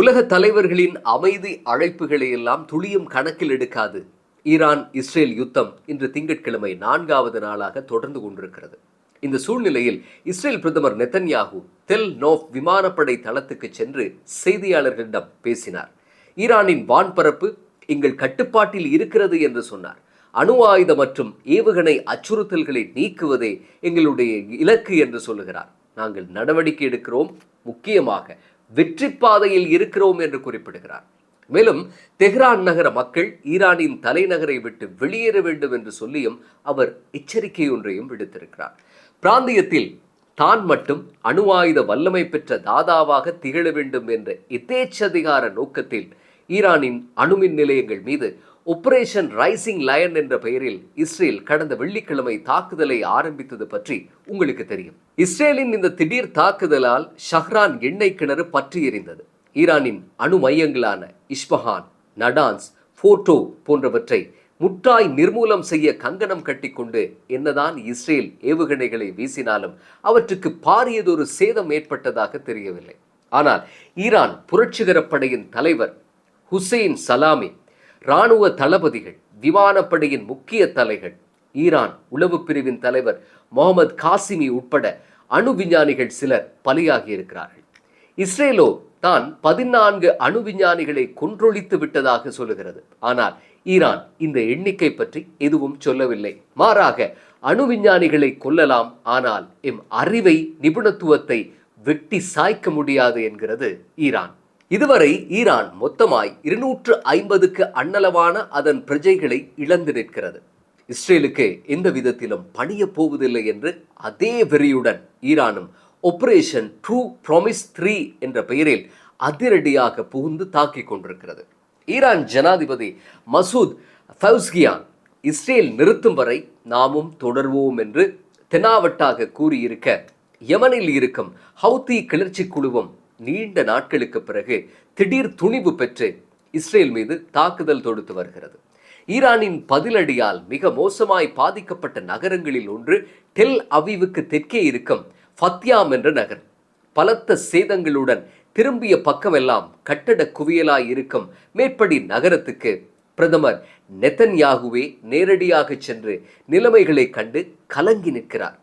உலக தலைவர்களின் அமைதி அழைப்புகளை எல்லாம் துளியும் கணக்கில் எடுக்காது. ஈரான் இஸ்ரேல் யுத்தம் இன்று திங்கட்கிழமை நான்காவது நாளாக தொடர்ந்து கொண்டிருக்கிறது. இந்த சூழ்நிலையில் இஸ்ரேல் பிரதமர் நெத்தன்யாகு தெல் நோஃப் விமானப்படை தளத்துக்கு சென்று செய்தியாளர்களிடம் பேசினார். ஈரானின் வான்பரப்பு எங்கள் கட்டுப்பாட்டில் இருக்கிறது என்று சொன்னார். அணு ஆயுத மற்றும் ஏவுகணை அச்சுறுத்தல்களை நீக்குவதே எங்களுடைய இலக்கு என்று சொல்லுகிறார். நாங்கள் நடவடிக்கை எடுக்கிறோம். முக்கியமாக வெற்றி பாதையில் இருக்கிறோம் என்று குறிப்பிடுகிறார். மேலும் தெஹ்ரான் நகர மக்கள் ஈரானின் தலைநகரை விட்டு வெளியேற வேண்டும் என்று சொல்லியும் அவர் எச்சரிக்கை ஒன்றையும் விடுத்திருக்கிறார். பிராந்தியத்தில் தான் மட்டும் அணு ஆயுத வல்லமை பெற்ற தாதாவாக திகழ வேண்டும் என்ற எதேச்சதிகார நோக்கத்தில் ஈரானின் அணுமின் நிலையங்கள் மீது ஒப்ரேஷன் ரைசிங் லயன் என்ற பெயரில் இஸ்ரேல் கடந்த வெள்ளிக்கிழமை தாக்குதலை ஆரம்பித்தது பற்றி உங்களுக்கு தெரியும். இஸ்ரேலின் இந்த திடீர் தாக்குதலால் ஷஹ்ரான் எண்ணெய் கிணறு பற்றி எரிந்தது. ஈரானின் அணு மையங்களான இஸ்பஹான் நடான்ஸ் போட்டோ போன்றவற்றை முற்றாய் நிர்மூலம் செய்ய கங்கணம் கட்டிக்கொண்டு என்னதான் இஸ்ரேல் ஏவுகணைகளை வீசினாலும் அவற்றுக்கு பாரியதொரு சேதம் ஏற்பட்டதாக தெரியவில்லை. ஆனால் ஈரான் புரட்சிகர படையின் தலைவர் ஹுசைன் சலாமி இராணுவ தளபதிகள் விமானப்படையின் முக்கிய தலைகள் ஈரான் உளவு பிரிவின் தலைவர் முகமது காசிமி உட்பட அணு விஞ்ஞானிகள் சிலர் பலியாகி இருக்கிறார்கள். இஸ்ரேலோ தான் பதினான்கு அணு விஞ்ஞானிகளை கொன்றொழித்து விட்டதாக சொல்லுகிறது. ஆனால் ஈரான் இந்த எண்ணிக்கை பற்றி எதுவும் சொல்லவில்லை. மாறாக அணு விஞ்ஞானிகளை கொல்லலாம். ஆனால் எம் அறிவை நிபுணத்துவத்தை வெட்டி சாய்க்க முடியாது என்கிறது ஈரான். இதுவரை ஈரான் மொத்தமாய் இருநூற்று ஐம்பதுக்கு அன்னளவான அதன் பிரஜைகளை இழந்து நிற்கிறது. இஸ்ரேலுக்கு எந்த விதத்திலும் பணிய போவதில்லை என்று அதே வெறியுடன் ஈரானும் ஆபரேஷன் ட்ரூ ப்ராமிஸ் த்ரீ என்ற பெயரில் அதிரடியாக புகுந்து தாக்கிக் கொண்டிருக்கிறது. ஈரான் ஜனாதிபதி மசூத் ஃபவுஸ்கியான் இஸ்ரேல் நிறுத்தும் வரை நாமும் தொடர்வோம் என்று தெனாவட்டாக கூறியிருக்க யமனில் இருக்கும் ஹவுத்தி கிளர்ச்சி குழுவும் நீண்ட நாட்களுக்கு பிறகு திடீர் துணிவு பெற்று இஸ்ரேல் மீது தாக்குதல் தொடுத்து வருகிறது. ஈரானின் பதிலடியால் மிக மோசமாய் பாதிக்கப்பட்ட நகரங்களில் ஒன்று டெல் அவிவுக்கு தெற்கே இருக்கும் ஃபத்யாம் என்ற நகர். பலத்த சேதங்களுடன் திரும்பிய பக்கமெல்லாம் கட்டட குவியலாய் இருக்கும் மேற்படி நகரத்துக்கு பிரதமர் நெத்தன்யாகுவே நேரடியாக சென்று நிலைமைகளை கண்டு கலங்கி நிற்கிறார்.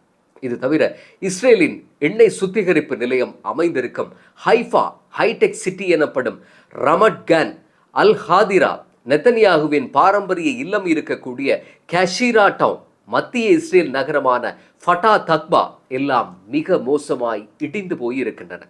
இது தவிர இஸ்ரேலின் எண்ணெய் சுத்திகரிப்பு நிலையம் அமைந்திருக்கும் ஹைஃபா ஹைடெக் சிட்டி எனப்படும் ரமட்கன் அல் ஹாதிரா நெத்தன்யாகுவின் பாரம்பரிய இல்லம் இருக்கக்கூடிய கேஷீரா டவுன் மத்திய இஸ்ரேல் நகரமான ஃபட்டா தக்பா எல்லாம் மிக மோசமாய் இடிந்து போயிருக்கின்றன.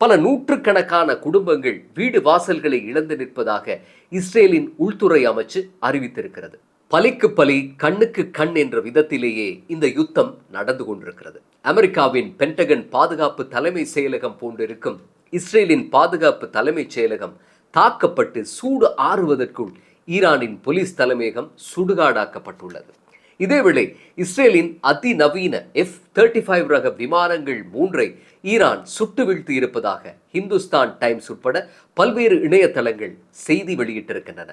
பல நூற்றுக்கணக்கான குடும்பங்கள் வீடு வாசல்களை இழந்து நிற்பதாக இஸ்ரேலின் உள்துறை அமைச்சு அறிவித்திருக்கிறது. பலிக்கு பலி கண்ணுக்கு கண் என்ற விதத்திலேயே இந்த யுத்தம் நடந்து கொண்டிருக்கிறது. அமெரிக்காவின் பென்டகன் பாதுகாப்பு தலைமை செயலகம் போன்றிருக்கும் இஸ்ரேலின் பாதுகாப்பு தலைமைச் செயலகம் தாக்கப்பட்டு சூடு ஆறுவதற்குள் ஈரானின் போலீஸ் தலைமையகம் சுடுகாடாக்கப்பட்டுள்ளது. இதேவேளை இஸ்ரேலின் அதிநவீன எஃப் தேர்ட்டி ஃபைவ் ரக விமானங்கள் மூன்றை ஈரான் சுட்டு வீழ்த்தி இருப்பதாக ஹிந்துஸ்தான் டைம்ஸ் உட்பட பல்வேறு இணையதளங்கள் செய்தி வெளியிட்டிருக்கின்றன.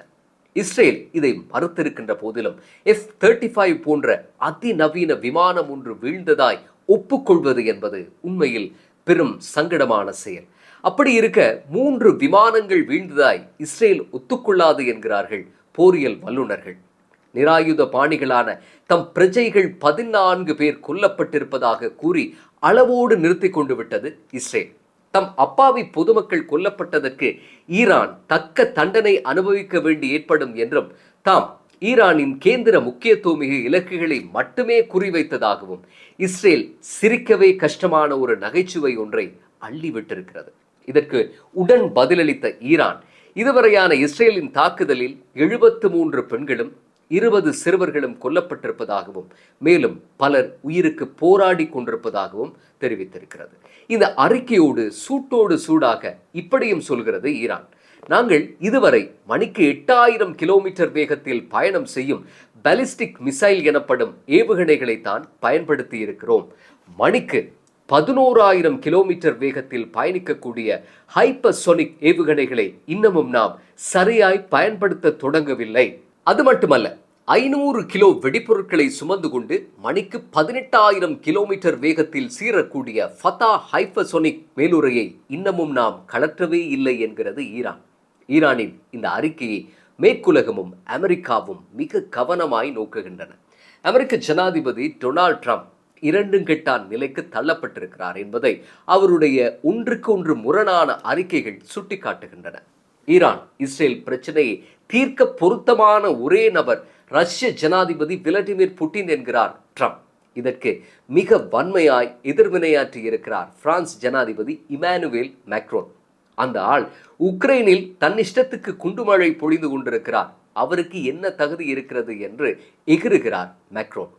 இஸ்ரேல் இதை மறுத்திருக்கின்ற போதிலும் எஃப் தேர்ட்டி ஃபைவ் போன்ற அதிநவீன விமானம் ஒன்று வீழ்ந்ததாய் ஒப்புக்கொள்வது என்பது உண்மையில் பெரும் சங்கடமான செயல். அப்படி இருக்க மூன்று விமானங்கள் வீழ்ந்ததாய் இஸ்ரேல் ஒத்துக்கொள்ளாது என்கிறார்கள் போரியல் வல்லுநர்கள். நிராயுத பாணிகளான தம் பிரஜைகள் பதினான்கு பேர் கொல்லப்பட்டிருப்பதாக கூறி அளவோடு நிறுத்தி கொண்டு விட்டது இஸ்ரேல். தம் அப்பாவி பொதுமக்கள் கொல்லப்பட்டதற்கு ஈரான் தக்க தண்டனை அனுபவிக்க வேண்டி ஏற்படும் என்றும் தாம் ஈரானின் கேந்திர முக்கியத்துவமிகு இலக்குகளை மட்டுமே குறிவைத்ததாகவும் இஸ்ரேல் சிரிக்கவே கஷ்டமான ஒரு நகைச்சுவை ஒன்றை அள்ளிவிட்டிருக்கிறது. இதற்கு உடன் பதிலளித்த ஈரான் இதுவரையான இஸ்ரேலின் தாக்குதலில் எழுபத்து மூன்று பெண்களும் இருபது சிறுவர்களும் கொல்லப்பட்டிருப்பதாகவும் மேலும் பலர் உயிருக்கு போராடி கொண்டிருப்பதாகவும் தெரிவித்திருக்கிறது. இந்த அறிக்கையோடு சூட்டோடு சூடாக இப்படியும் சொல்கிறது ஈரான். நாங்கள் இதுவரை மணிக்கு எட்டாயிரம் கிலோமீட்டர் வேகத்தில் பயணம் செய்யும் பாலிஸ்டிக் மிசைல் எனப்படும் ஏவுகணைகளை தான் பயன்படுத்தி இருக்கிறோம் மணிக்கு பதினோராயிரம் கிலோமீட்டர் வேகத்தில் பயணிக்கக்கூடிய ஹைப்பர்சோனிக் ஏவுகணைகளை இன்னமும் நாம் சரியாய் பயன்படுத்த தொடங்கவில்லை. அது மட்டுமல்ல ஐநூறு கிலோ வெடிப்பொருட்களை சுமந்து கொண்டு மணிக்கு பதினெட்டாயிரம் கிலோமீட்டர் வேகத்தில் சீரக்கூடிய ஃபதா ஹைஃபசோனிக் மேலுரையை இன்னமும் நாம் கலற்றவே இல்லை என்கிறது ஈரான். ஈரானின் இந்த அறிக்கையை மேற்குலகமும் அமெரிக்காவும் மிக கவனமாய் நோக்குகின்றன. அமெரிக்க ஜனாதிபதி டொனால்ட் ட்ரம்ப் இரண்டும் கெட்டான் நிலைக்கு தள்ளப்பட்டிருக்கிறார் என்பதை அவருடைய ஒன்றுக்கு ஒன்று முரணான அறிக்கைகள் சுட்டிக்காட்டுகின்றன. ஈரான் இஸ்ரேல் பிரச்சனையை தீர்க்க பொருத்தமான ஒரே நபர் ரஷ்ய ஜனாதிபதி விளாடிமிர் புட்டின் என்கிறார் ட்ரம்ப். இதற்கு மிக வன்மையாய் எதிர்வினையாற்றி இருக்கிறார் பிரான்ஸ் ஜனாதிபதி இமானுவேல் மேக்ரோன். அந்த ஆள் உக்ரைனில் தன் இஷ்டத்துக்கு குண்டுமழை பொழிந்து கொண்டிருக்கிறார். அவருக்கு என்ன தகுதி இருக்கிறது என்று எகிறுகிறார் மேக்ரோன்.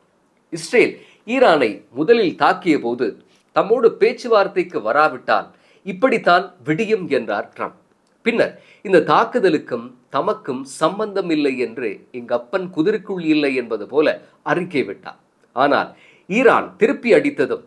இஸ்ரேல் ஈரானை முதலில் தாக்கிய போது தம்மோடு பேச்சுவார்த்தைக்கு வராவிட்டால் இப்படித்தான் விடியும் என்றார் ட்ரம்ப். பின்னர் இந்த தாக்குதலுக்கும் தமக்கும் சம்பந்தம் இல்லை என்று எங்கப்பன் குதிருக்குள் இல்லை என்பது போல அறிக்கை விட்டார். ஆனால் ஈரான் திருப்பி அடித்ததும்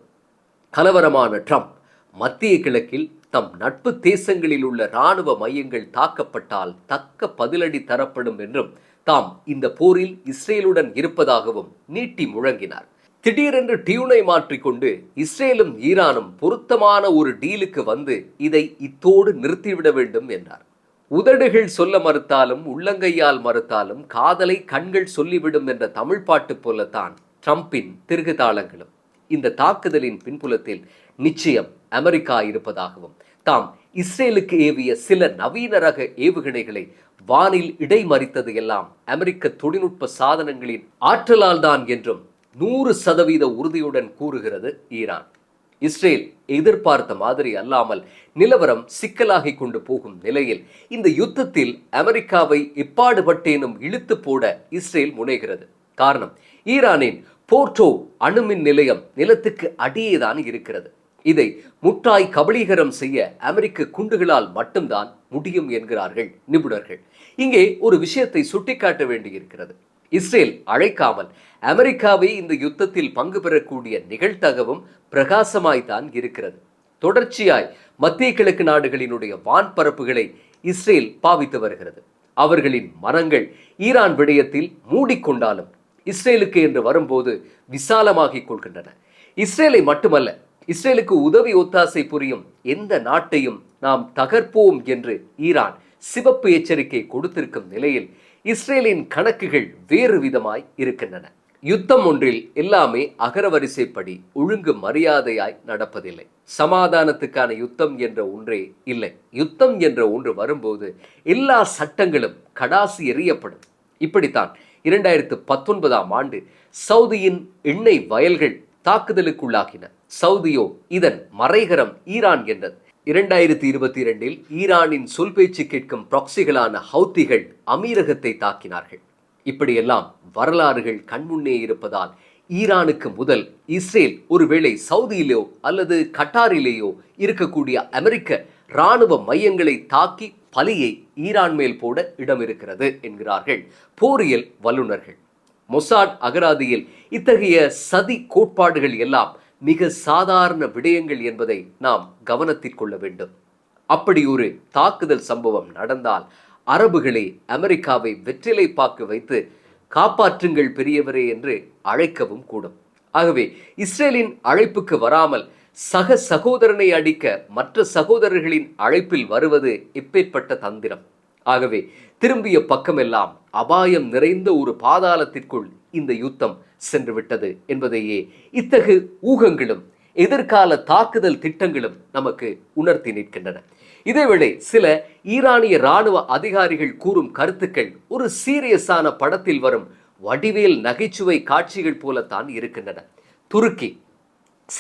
கலவரமான ட்ரம்ப் மத்திய கிழக்கில் தம் நட்பு தேசங்களில் உள்ள இராணுவ மையங்கள் தாக்கப்பட்டால் தக்க பதிலடி தரப்படும் என்றும் தாம் இந்த போரில் இஸ்ரேலுடன் இருப்பதாகவும் நீட்டி முழங்கினார். திடீரென்று டியூனை மாற்றிக்கொண்டு இஸ்ரேலும் ஈரானும் பொருத்தமான ஒரு டீலுக்கு வந்து இதை இத்தோடு நிறுத்திவிட வேண்டும் என்றார். உதடுகள் சொல்ல மறுத்தாலும் உள்ளங்கையால் மறுத்தாலும் காதலை கண்கள் சொல்லிவிடும் என்ற தமிழ் பாட்டு போலத்தான் ட்ரம்பின் திருகுதாளங்களும் இந்த தாக்குதலின் பின்புலத்தில் நிச்சயம் அமெரிக்கா இருப்பதாகவும் தாம் இஸ்ரேலுக்கு ஏவிய சில நவீன ரக ஏவுகணைகளை வானில் இடைமறித்தது எல்லாம் அமெரிக்க தொழில்நுட்ப சாதனங்களின் ஆற்றலால் தான் என்றும் நூறு சதவீத உறுதியுடன் கூறுகிறது ஈரான். இஸ்ரேல் எதிர்பார்த்த மாதிரி அல்லாமல் நிலவரம் சிக்கலாகி கொண்டு போகும் நிலையில் இந்த யுத்தத்தில் அமெரிக்காவை எப்பாடுபட்டேனும் இழுத்து போட இஸ்ரேல் முனைகிறது. காரணம் ஈரானின் போர்டோ அணுமின் நிலையம் நிலத்துக்கு அடியேதான் இருக்கிறது. இதை முட்டாய் கபலீகரம் செய்ய அமெரிக்க குண்டுகளால் மட்டும்தான் முடியும் என்கிறார்கள் நிபுணர்கள். இங்கே ஒரு விஷயத்தை சுட்டிக்காட்ட வேண்டியிருக்கிறது. இஸ்ரேல் அழைக்காமல் அமெரிக்காவை இந்த யுத்தத்தில் பங்கு பெறக்கூடிய நிகழ்தகவும் பிரகாசமாய்தான் இருக்கிறது. தொடர்ச்சியாய் மத்திய கிழக்கு நாடுகளினுடைய வான்பரப்புகளை இஸ்ரேல் பாவித்து வருகிறது. அவர்களின் மனங்கள் ஈரான் விடயத்தில் மூடிக்கொண்டாலும் இஸ்ரேலுக்கு என்று வரும்போது விசாலமாகிக் கொள்கின்றன. இஸ்ரேலை மட்டுமல்ல இஸ்ரேலுக்கு உதவி ஒத்தாசை புரியும் எந்த நாட்டையும் நாம் தகர்ப்போம் என்று ஈரான் சிவப்பு எச்சரிக்கை கொடுத்திருக்கும் நிலையில் இஸ்ரேலின் கணக்குகள் வேறு விதமாய் இருக்கின்றன. யுத்தம் ஒன்றில் எல்லாமே அகரவரிசைப்படி ஒழுங்கு மரியாதையாய் நடப்பதில்லை. சமாதானத்துக்கான யுத்தம் என்ற ஒன்றே இல்லை. யுத்தம் என்ற ஒன்று வரும்போது எல்லா சட்டங்களும் கடாசி எறியப்படும். இப்படித்தான் இரண்டாயிரத்து பத்தொன்பதாம் ஆண்டு சவுதியின் எண்ணெய் வயல்கள் தாக்குதலுக்குள்ளாகின. சவுதியோ இதன் மறைகரம் ஈரான் என்றது. இரண்டாயிரத்தி இருபத்தி இரண்டில் ஈரானின் சொல் பேச்சு கேட்கும் ப்ராக்சிகளான ஹவுத்திகள் அமீரகத்தை தாக்கினார்கள். இப்படியெல்லாம் வரலாறுகள் கண்முன்னே இருப்பதால் ஈரானுக்கு முதல் இஸ்ரேல் ஒருவேளை சவுதியிலோ அல்லது கட்டாரிலேயோ இருக்கக்கூடிய அமெரிக்க இராணுவ மையங்களை தாக்கி பலியை ஈரான் மேல் போட இடம் இருக்கிறது என்கிறார்கள் போரியல் வல்லுநர்கள். மொசாட் அகராதியில் இத்தகைய சதி கோட்பாடுகள் எல்லாம் மிக சாதாரண விடயங்கள் என்பதை நாம் கவனத்தில் கொள்ள வேண்டும். அப்படி ஒரு தாக்குதல் சம்பவம் நடந்தால் அரபுகளே அமெரிக்காவை வெற்றிலை பாக்கு வைத்து காப்பாற்றுங்கள் பெரியவரே என்று அழைக்கவும் கூடும். ஆகவே இஸ்ரேலின் அழைப்புக்கு வராமல் சக சகோதரனை அடிக்க மற்ற சகோதரர்களின் அழைப்பில் வருவது இப்பேற்பட்ட தந்திரம். ஆகவே திரும்பிய பக்கமெல்லாம் அபாயம் நிறைந்த ஒரு பாதாளத்திற்குள் இந்த யுத்தம் சென்று விட்டது என்பதையே இத்தகு ஊகங்களும் எதிர்கால தாக்குதல் திட்டங்களும் நமக்கு உணர்த்தி நிற்கின்றன. இதேவேளை சில ஈரானிய இராணுவ அதிகாரிகள் கூறும் கருத்துக்கள் ஒரு சீரியஸான படத்தில் வரும் வடிவேல் நகைச்சுவை காட்சிகள் போலத்தான் இருக்கின்றன. துருக்கி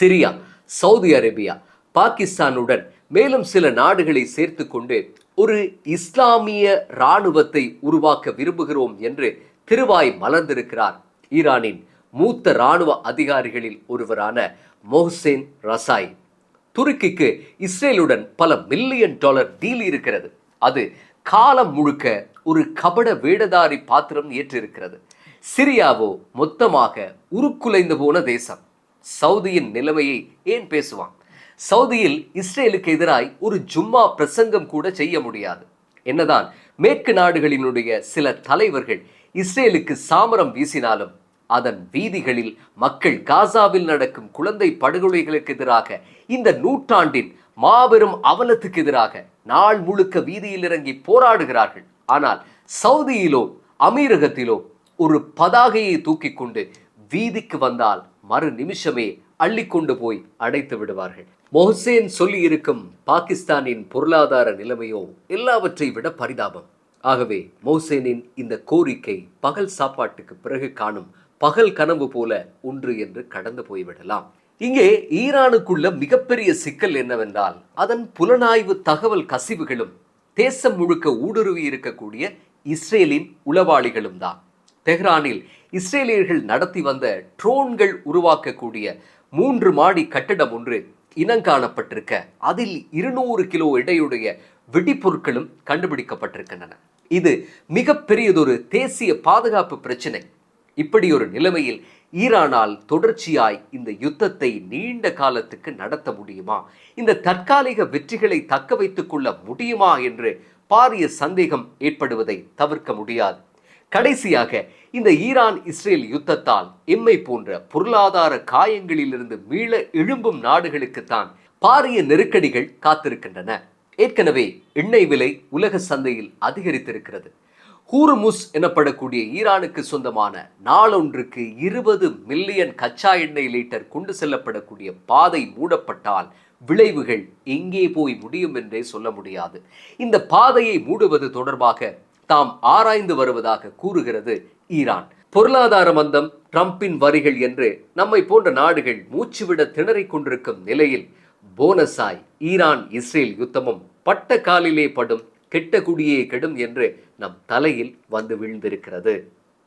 சிரியா சவுதி அரேபியா பாகிஸ்தானுடன் மேலும் சில நாடுகளை சேர்த்து கொண்டு ஒரு இஸ்லாமிய இராணுவத்தை உருவாக்க விரும்புகிறோம் என்று திருவாய் மலர்ந்திருக்கிறார். ஈரானின் மூத்த இராணுவ அதிகாரிகளில் ஒருவரான மொஹ்சேன் ரசாய். துருக்கிக்கு இஸ்ரேலுடன் பல மில்லியன் டாலர் டீல் இருக்கிறது. அது காலம் முழுக்க ஒரு கபட வேடதாரி பாத்திரம் ஏற்றிருக்கிறது. சிரியாவோ மொத்தமாக உருக்குலைந்து போன தேசம். சவுதியின் நிலைமையை ஏன் பேசுவான்? சவுதியில் இஸ்ரேலுக்கு எதிராய் ஒரு ஜும்மா பிரசங்கம் கூட செய்ய முடியாது. என்னதான் மேற்கு நாடுகளினுடைய சில தலைவர்கள் இஸ்ரேலுக்கு சாமரம் வீசினாலும் அதன் வீதிகளில் மக்கள் காசாவில் நடக்கும் குழந்தை படுகொலைகளுக்கு எதிராக இந்த நூற்றாண்டின் மாபெரும் அவலத்துக்கு எதிராக நாள் முழுக்க வீதியில் இறங்கி போராடுகிறார்கள். ஆனால் சவுதியிலோ அமீரகத்திலோ ஒரு பதாகையை தூக்கி கொண்டு வீதிக்கு வந்தால் மறு நிமிஷமே அள்ளிக்கொண்டு போய் அடைத்து விடுவார்கள். மொஹசேன் சொல்லி இருக்கும் பாகிஸ்தானின் பொருளாதார நிலைமையோ எல்லாவற்றை விட பரிதாபம். ஆகவே மௌசேனின் இந்த கோரிக்கை பகல் சாப்பாட்டுக்கு பிறகு காணும் பகல் கனவு போல ஒன்று என்று கடந்து போய்விடலாம். இங்கே ஈரானுக்குள்ள மிகப்பெரிய சிக்கல் என்னவென்றால் அதன் புலனாய்வு தகவல் கசிவுகளும் தேசம் முழுக்க ஊடுருவி இருக்கக்கூடிய இஸ்ரேலின் உளவாளிகளும் தான். தெஹ்ரானில் இஸ்ரேலியர்கள் நடத்தி வந்த ட்ரோன்கள் உருவாக்கக்கூடிய மூன்று மாடி கட்டடம் ஒன்று இனங்காணப்பட்டிருக்க அதில் இருநூறு கிலோ எடையுடைய வெடிப்பொருட்களும் கண்டுபிடிக்கப்பட்டிருக்கின்றன. இது மிகப்பெரியதொரு தேசிய பாதுகாப்பு பிரச்சினை. இப்படி ஒரு நிலைமையில் ஈரானால் தொடர்ச்சியாய் இந்த யுத்தத்தை நீண்ட காலத்துக்கு நடத்த முடியுமா? இந்த தற்காலிக வெற்றிகளை தக்க வைத்துக் கொள்ள முடியுமா என்று பாரிய சந்தேகம் ஏற்படுவதை தவிர்க்க முடியாது. கடைசியாக இந்த ஈரான் இஸ்ரேல் யுத்தத்தால் எம்மை போன்ற பொருளாதார காயங்களிலிருந்து மீள எழும்பும் நாடுகளுக்குத்தான் பாரிய நெருக்கடிகள் காத்திருக்கின்றன. ஏற்கனவே எண்ணெய் விலை உலக சந்தையில் அதிகரித்திருக்கிறது. ஹூர்முஸ் எனப்படக்கூடிய ஈரானுக்கு சொந்தமான நாளொன்றுக்கு இருபது மில்லியன் கச்சா எண்ணெய் லிட்டர் கொண்டு செல்லப்படக்கூடிய பாதை மூடப்பட்டால் விளைவுகள் எங்கே போய் முடியும் என்றே சொல்ல முடியாது. இந்த பாதையை மூடுவது தொடர்பாக தாம் ஆராய்ந்து வருவதாக கூறுகிறது ஈரான். பொருளாதார மந்தம் ட்ரம்பின் வரிகள் என்று நம்மை போன்ற நாடுகள் மூச்சுவிட திணறிக் கொண்டிருக்கும் நிலையில் போனஸாய் ஈரான் இஸ்ரேல் யுத்தமும் பட்ட காலிலே படும் கெட்ட குடியே கெடும் என்று நம் தலையில் வந்து விழுந்திருக்கிறது.